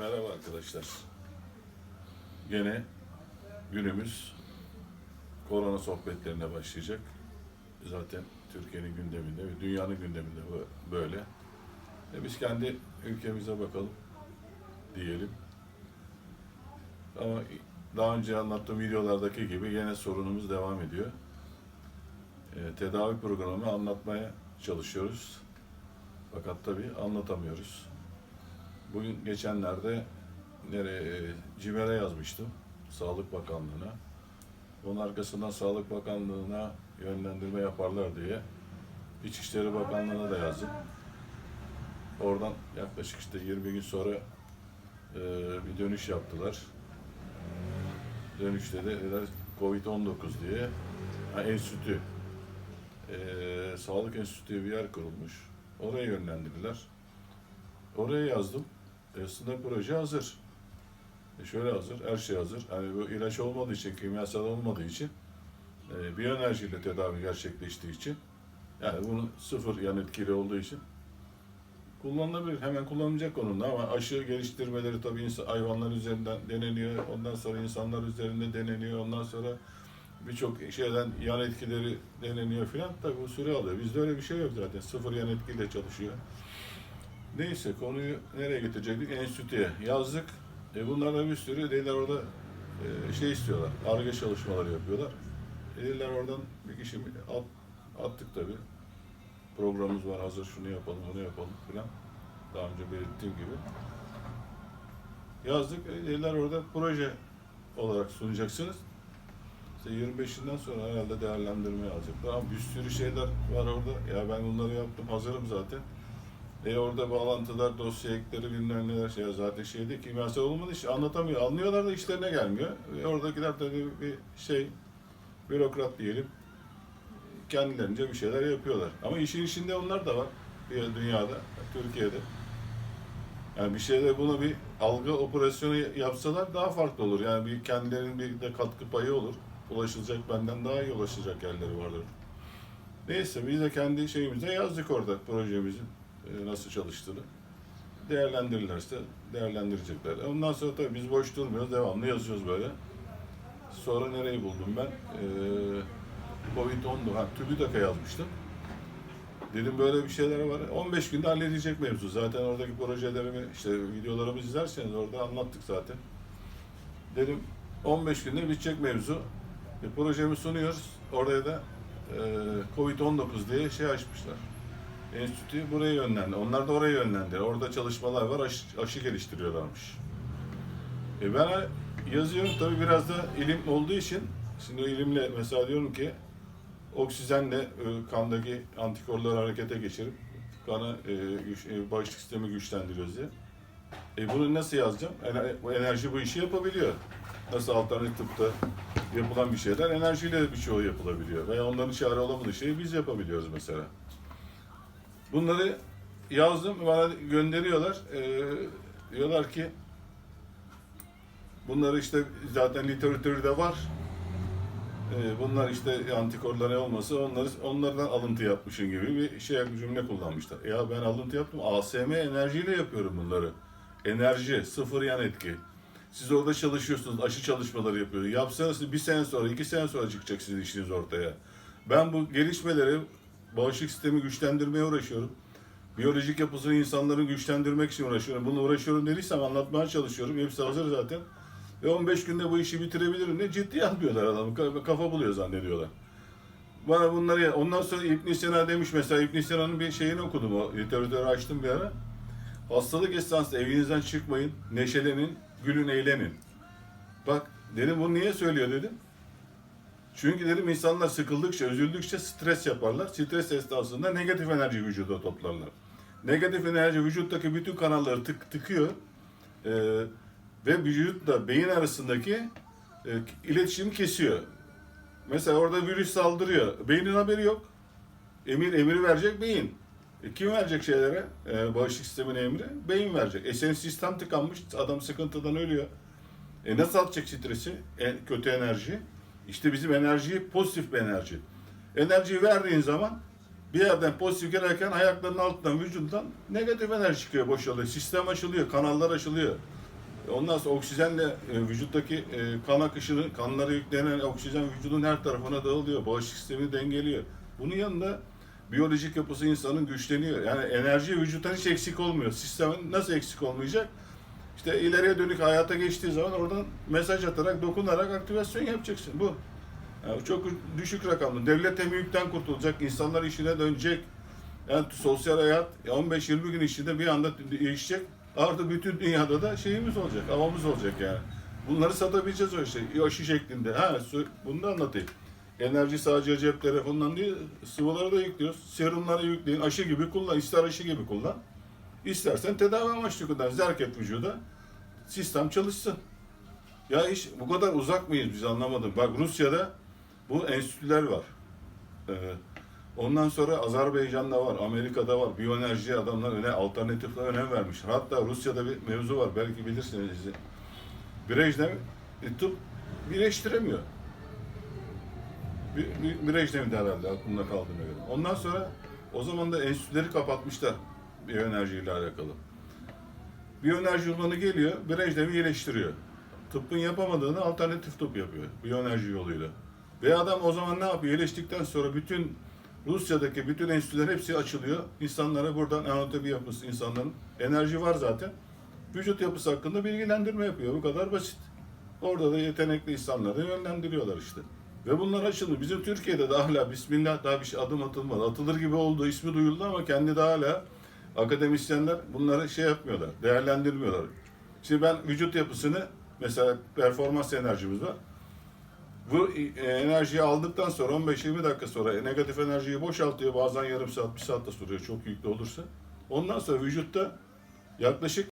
Merhaba arkadaşlar. Gene günümüz korona sohbetlerine başlayacak. Zaten Türkiye'nin gündeminde ve dünyanın gündeminde bu- böyle. E biz kendi ülkemize bakalım diyelim. Ama daha önce anlattığım videolardaki gibi yine sorunumuz devam ediyor. E, tedavi programı anlatmaya çalışıyoruz. Fakat tabii anlatamıyoruz. Bugün geçenlerde nereye, e, CİMER'e yazmıştım. Sağlık Bakanlığı'na. Onun arkasından Sağlık Bakanlığı'na yönlendirme yaparlar diye İçişleri Bakanlığı'na da yazdım. Oradan yaklaşık işte 20 gün sonra e, bir dönüş yaptılar. Dönüşte de dediler Covid-19 diye ha, enstitü, e, Sağlık Enstitüsü bir yer kurulmuş. Oraya yönlendirdiler. Oraya yazdım. Aslında proje hazır. E şöyle hazır, her şey hazır. Hani bu ilaç olmadığı için, kimyasal olmadığı için, e, biyoenerjiyle tedavi gerçekleştiği için, yani bunun sıfır yan etkili olduğu için kullanılabilir. Hemen kullanılacak onunla ama aşı geliştirmeleri tabii insan, hayvanlar üzerinden deneniyor. Ondan sonra insanlar üzerinde deneniyor. Ondan sonra birçok şeyden yan etkileri deneniyor filan. Tabii bu süre alıyor. Bizde öyle bir şey yok zaten. Sıfır yan etkiyle çalışıyor. Neyse konuyu nereye getirecektik? Enstitüye yazdık. E bunlarla bir sürü dediler orada e, şey istiyorlar. Arge çalışmaları yapıyorlar. E dediler oradan bir kişi at, attık tabii. Programımız var hazır şunu yapalım bunu yapalım filan. Daha önce belirttiğim gibi. Yazdık. E dediler orada proje olarak sunacaksınız. İşte 25'inden sonra herhalde değerlendirme alacaklar. Ama bir sürü şeyler var orada. Ya ben bunları yaptım hazırım zaten. E orada bağlantılar, dosya ekleri bilmem neler şey zaten şeyde kimyasal olmadığı için anlatamıyor. Anlıyorlar da işlerine gelmiyor. E oradakiler tabii bir şey bürokrat diyelim. Kendilerince bir şeyler yapıyorlar. Ama işin içinde onlar da var. Bir dünyada, Türkiye'de. Yani bir şeyde buna bir algı operasyonu yapsalar daha farklı olur. Yani bir kendilerinin bir de katkı payı olur. Ulaşılacak benden daha iyi ulaşacak yerleri vardır. Neyse biz de kendi şeyimize yazdık orada projemizin e, nasıl çalıştığını. Değerlendirirlerse değerlendirecekler. Ondan sonra tabii biz boş durmuyoruz, devamlı yazıyoruz böyle. Sonra nereyi buldum ben? Ee, Covid-19, ha, TÜBİTAK'a yazmıştım. Dedim böyle bir şeyler var. 15 günde halledecek mevzu. Zaten oradaki projelerimi, işte videolarımı izlerseniz orada anlattık zaten. Dedim 15 günde bitecek mevzu. E, projemi sunuyoruz. Oraya da e, Covid-19 diye şey açmışlar. Enstitü buraya yönlendi. Onlar da oraya yönlendi. Orada çalışmalar var, aşı, aşı geliştiriyorlarmış. E ben yazıyorum tabii biraz da ilim olduğu için, şimdi ilimle mesela diyorum ki oksijenle e, kandaki antikorları harekete geçirip kanı e, güç, e, bağışıklık sistemi güçlendiriyoruz diye. E bunu nasıl yazacağım? Enerji bu işi yapabiliyor. Nasıl alternatif tıpta yapılan bir şeyler enerjiyle birçoğu yapılabiliyor. Veya onların çare olamadığı şeyi biz yapabiliyoruz mesela. Bunları yazdım, bana gönderiyorlar. Ee, diyorlar ki bunları işte zaten literatürde var. Ee, bunlar işte antikorlar ne olması onları onlardan alıntı yapmışın gibi bir şey bir cümle kullanmışlar. Ya ben alıntı yaptım. ASM enerjiyle yapıyorum bunları. Enerji, sıfır yan etki. Siz orada çalışıyorsunuz, aşı çalışmaları yapıyorsunuz. Yapsanız bir sene sonra, iki sene sonra çıkacak sizin işiniz ortaya. Ben bu gelişmeleri, bağışıklık sistemi güçlendirmeye uğraşıyorum. Biyolojik yapısını insanların güçlendirmek için uğraşıyorum. Bunu uğraşıyorum dediysem anlatmaya çalışıyorum. Hepsi hazır zaten. Ve 15 günde bu işi bitirebilirim diye ciddiye almıyorlar adamı. Ka- Kafa buluyor zannediyorlar. Bana bunları ondan sonra İbn Sina demiş mesela İbn Sina'nın bir şeyini okudum o literatürü açtım bir ara. Hastalık esnasında evinizden çıkmayın, neşelenin, gülün, eğlenin. Bak dedim bunu niye söylüyor dedim. Çünkü dedim insanlar sıkıldıkça, üzüldükçe stres yaparlar. Stres esnasında negatif enerji vücuda toplarlar. Negatif enerji vücuttaki bütün kanalları tık tıkıyor. Ee, ve vücutla beyin arasındaki e, iletişimi kesiyor. Mesela orada virüs saldırıyor. Beynin haberi yok. Emir emiri verecek beyin. E, kim verecek şeylere? E, bağışıklık sistemin emri? Beyin verecek. E senin sistem tıkanmış. Adam sıkıntıdan ölüyor. E nasıl atacak stresi? E, kötü enerji. İşte bizim enerji pozitif bir enerji. Enerjiyi verdiğin zaman bir yerden pozitif gelirken ayaklarının altından, vücudundan negatif enerji çıkıyor, boşalıyor. Sistem açılıyor, kanallar açılıyor. Ondan sonra oksijenle e, vücuttaki e, kan akışını, kanlara yüklenen oksijen vücudun her tarafına dağılıyor. Bağışıklık sistemi dengeliyor. Bunun yanında biyolojik yapısı insanın güçleniyor. Yani enerji vücuttan hiç eksik olmuyor. Sistemin nasıl eksik olmayacak? İşte ileriye dönük hayata geçtiği zaman oradan mesaj atarak, dokunarak aktivasyon yapacaksın. Bu. Yani çok düşük rakamlı. Devlet hem yükten kurtulacak, insanlar işine dönecek. Yani sosyal hayat 15-20 gün içinde bir anda değişecek. Artı bütün dünyada da şeyimiz olacak, havamız olacak yani. Bunları satabileceğiz o işte. Yoshi şeklinde. Ha, bunu da anlatayım. Enerji sadece cep telefonundan değil, sıvıları da yüklüyoruz. Serumları yükleyin, aşı gibi kullan. İster aşı gibi kullan. İstersen tedavi amaçlı kullan. Zerk et vücuda. Sistem çalışsın. Ya iş bu kadar uzak mıyız biz anlamadım. Bak Rusya'da bu enstitüler var. Ee, ondan sonra Azerbaycan'da var, Amerika'da var. Biyoenerji adamlar öne alternatiflere önem vermişler. Hatta Rusya'da bir mevzu var. Belki bilirsiniz. Brejnev e, tıp birleştiremiyor. Bir, bir, Brejnev'de herhalde aklımda kaldığına göre. Ondan sonra o zaman da enstitüleri kapatmışlar biyoenerji ile alakalı. Biyoenerji uzmanı geliyor, Brejnev'i iyileştiriyor. Tıbbın yapamadığını alternatif tıp yapıyor, biyoenerji yoluyla. Ve adam o zaman ne yapıyor? İyileştikten sonra bütün Rusya'daki bütün enstitüler hepsi açılıyor. İnsanlara buradan anatomi yapısı, insanların enerji var zaten. Vücut yapısı hakkında bilgilendirme yapıyor. Bu kadar basit. Orada da yetenekli insanları yönlendiriyorlar işte. Ve bunlar açıldı. Bizim Türkiye'de de hala Bismillah daha bir şey adım atılmadı. Atılır gibi oldu, ismi duyuldu ama kendi de hala akademisyenler bunları şey yapmıyorlar, değerlendirmiyorlar. Şimdi ben vücut yapısını mesela performans enerjimiz var. Bu e, enerjiyi aldıktan sonra 15-20 dakika sonra negatif enerjiyi boşaltıyor. Bazen yarım saat, bir saat de sürüyor çok yüklü olursa. Ondan sonra vücutta yaklaşık